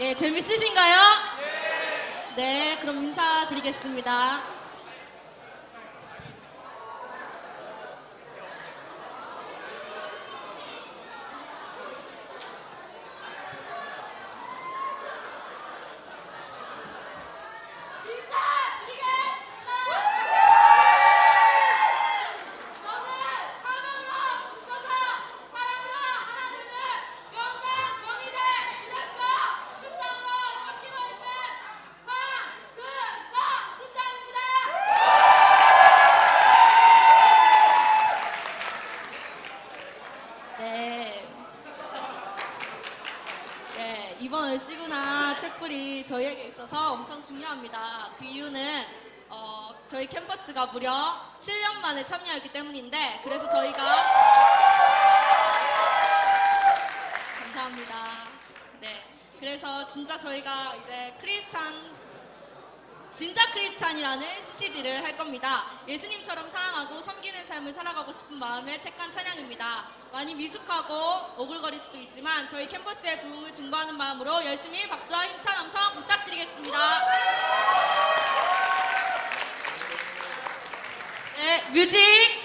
예, 재밌으신가요? 네, 그럼 인사드리겠습니다. 저는 사랑으로 뭉쳐서 사랑으로 하나 되는 명단 명의대 대표 순장으로 밝히고 있는 황금성 순장입니다. 네. 네, 이번 시구나 책풀이 저희에게 있어서 엄청 중요합니다. 그 이유는 어, 저희 캠퍼스가 무려 7년 만에 참여했기 때문인데 그래서 저희가 감사합니다. 네, 그래서 진짜 저희가 이제 크리스찬 진짜 크리스찬이라는 CCD를 할 겁니다. 예수님처럼 사랑하고 섬기는 삶을 살아가고 싶은 마음에 택한 찬양입니다. 많이 미숙하고 오글거릴 수도 있지만 저희 캠퍼스의 부흥을 증거하는 마음으로 열심히 박수와 힘찬 함성 부탁드리겠습니다. 네, 뮤직